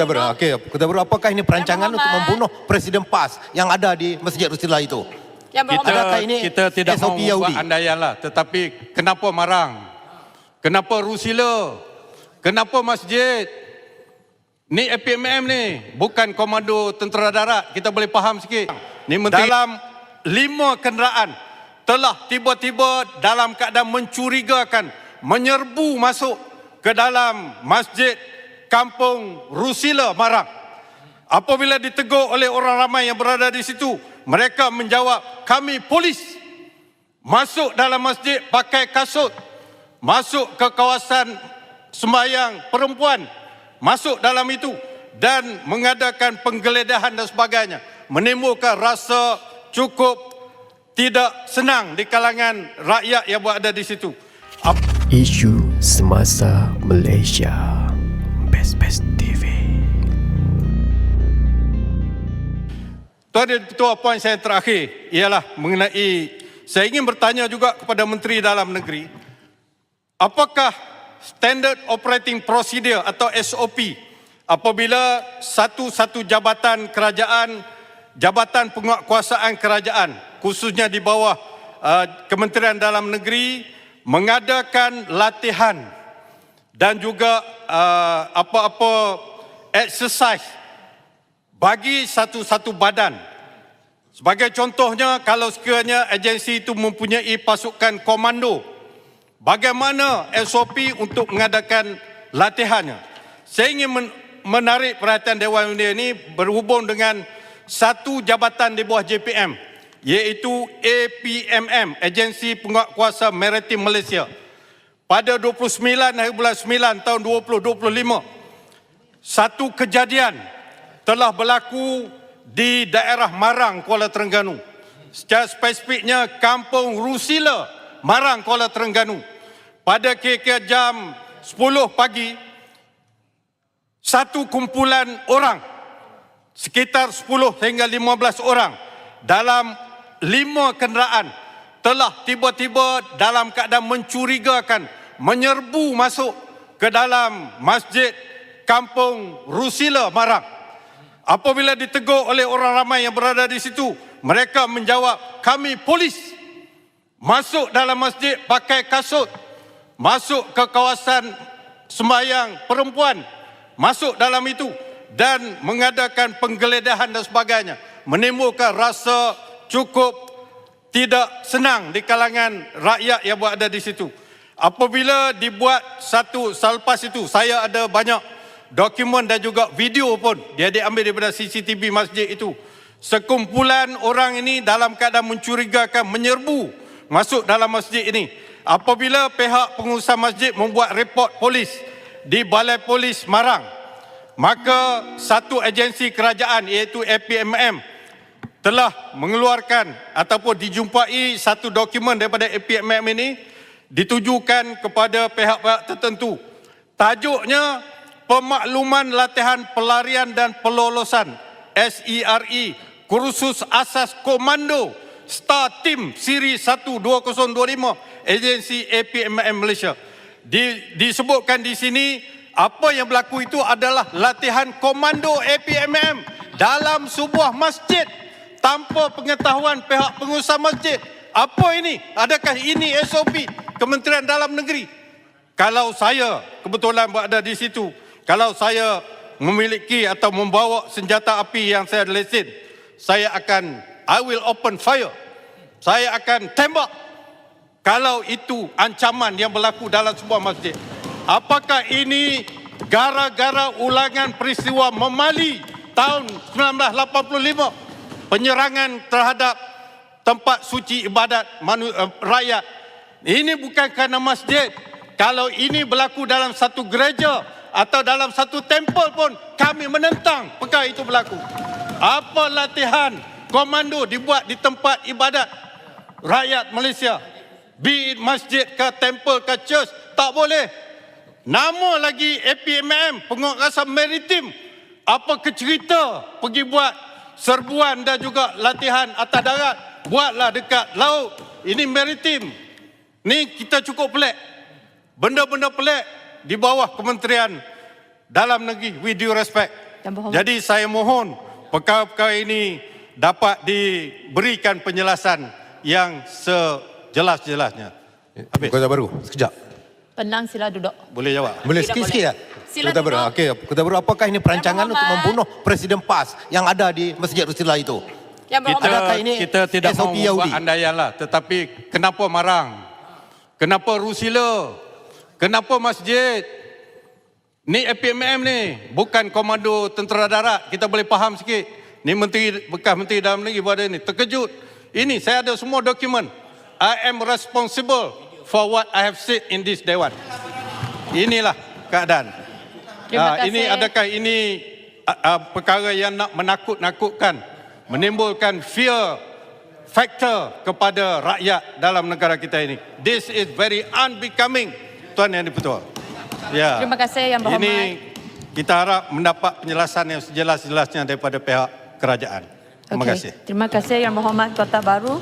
Kita ber, okey, kita ber, apakah ini perancangan untuk membunuh Presiden PAS yang ada di Masjid Rusila itu? Yang kita. Adakah ini kita tidak SOP mau Yahudi? buat andaian lah. Tetapi kenapa marang? Kenapa Rusila? Kenapa masjid? Ni APMM ni. Bukan komando tentera darat. Kita boleh faham sikit. Ni menteri. Dalam lima kenderaan telah tiba-tiba dalam keadaan mencurigakan menyerbu masuk ke dalam masjid kampung Rusila Marang. Apabila ditegur oleh orang ramai yang berada di situ, mereka menjawab, kami polis. Masuk dalam masjid pakai kasut. Masuk ke kawasan sembahyang perempuan. Masuk dalam itu dan mengadakan penggeledahan dan sebagainya. Menimbulkan rasa cukup tidak senang di kalangan rakyat yang berada di situ. Isu semasa Malaysia Best Best TV Tuan dan Ketua poin saya terakhir ialah mengenai saya ingin bertanya juga kepada Menteri Dalam Negeri apakah standard operating procedure atau SOP apabila satu-satu jabatan kerajaan jabatan penguatkuasaan kerajaan khususnya di bawah uh, Kementerian Dalam Negeri mengadakan latihan dan juga uh, apa-apa exercise bagi satu-satu badan. Sebagai contohnya, kalau sekiranya agensi itu mempunyai pasukan komando, bagaimana SOP untuk mengadakan latihannya? Saya ingin men- menarik perhatian Dewan Undian ini berhubung dengan satu jabatan di bawah JPM, iaitu APMM, Agensi Penguatkuasa Maritim Malaysia. Pada 29 hari bulan 9 tahun 2025, satu kejadian telah berlaku di daerah Marang, Kuala Terengganu. Secara spesifiknya Kampung Rusila, Marang, Kuala Terengganu. Pada kira-kira jam 10 pagi, satu kumpulan orang, sekitar 10 hingga 15 orang, dalam lima kenderaan telah tiba-tiba dalam keadaan mencurigakan menyerbu masuk ke dalam masjid kampung Rusila Marang. Apabila ditegur oleh orang ramai yang berada di situ, mereka menjawab, kami polis. Masuk dalam masjid pakai kasut. Masuk ke kawasan sembahyang perempuan. Masuk dalam itu dan mengadakan penggeledahan dan sebagainya. Menimbulkan rasa cukup tidak senang di kalangan rakyat yang berada di situ. Apabila dibuat satu selepas itu, saya ada banyak dokumen dan juga video pun dia diambil daripada CCTV masjid itu. Sekumpulan orang ini dalam keadaan mencurigakan menyerbu masuk dalam masjid ini. Apabila pihak pengurusan masjid membuat report polis di Balai Polis Marang, maka satu agensi kerajaan iaitu APMM telah mengeluarkan ataupun dijumpai satu dokumen daripada APMM ini ditujukan kepada pihak-pihak tertentu. Tajuknya Pemakluman Latihan Pelarian dan Pelolosan SERE Kursus Asas Komando Star Team Siri 12025 Agensi APMM Malaysia. Di, disebutkan di sini apa yang berlaku itu adalah latihan komando APMM dalam sebuah masjid tanpa pengetahuan pihak pengusaha masjid. Apa ini? Adakah ini SOP Kementerian Dalam Negeri? Kalau saya kebetulan berada di situ, kalau saya memiliki atau membawa senjata api yang saya lesen, saya akan I will open fire. Saya akan tembak kalau itu ancaman yang berlaku dalam sebuah masjid. Apakah ini gara-gara ulangan peristiwa Memali tahun 1985 penyerangan terhadap tempat suci ibadat manu, uh, rakyat. Ini bukan kerana masjid. Kalau ini berlaku dalam satu gereja atau dalam satu tempel pun kami menentang perkara itu berlaku. Apa latihan komando dibuat di tempat ibadat rakyat Malaysia? Be it masjid ke tempel ke church tak boleh. Nama lagi APMM penguatkuasaan maritim. Apa kecerita pergi buat serbuan dan juga latihan atas darat. Buatlah dekat laut. Ini maritim. Ni kita cukup pelik. Benda-benda pelik di bawah Kementerian Dalam Negeri with due respect. Jadi saya mohon perkara-perkara ini dapat diberikan penjelasan yang sejelas-jelasnya. Habis. Kota Baru, sekejap. Penang sila duduk. Boleh jawab? Boleh sikit-sikit ya? Sila Kota Baru. duduk. Okey, Kota Baru apakah ini perancangan untuk membunuh Presiden PAS yang ada di Masjid Rasulullah itu? Yang Kita. Adakah ini kita tidak SOP mahu membuat Yahudi? andaian lah. Tetapi kenapa marang? Kenapa Rusila? Kenapa masjid? Ni APMM ni. Bukan komando tentera darat. Kita boleh faham sikit. Ni menteri, bekas menteri dalam negeri pada ni. Terkejut. Ini saya ada semua dokumen. I am responsible for what I have said in this Dewan. Inilah keadaan. Terima Ah, ini kasih. adakah ini ah, perkara yang nak menakut-nakutkan, menimbulkan fear factor kepada rakyat dalam negara kita ini. This is very unbecoming, Tuan Yang Dipertua. Ya. Terima kasih Yang Berhormat. Ini kita harap mendapat penjelasan yang sejelas-jelasnya daripada pihak kerajaan. Terima Okey. kasih. Terima kasih Yang Berhormat Kota Baru.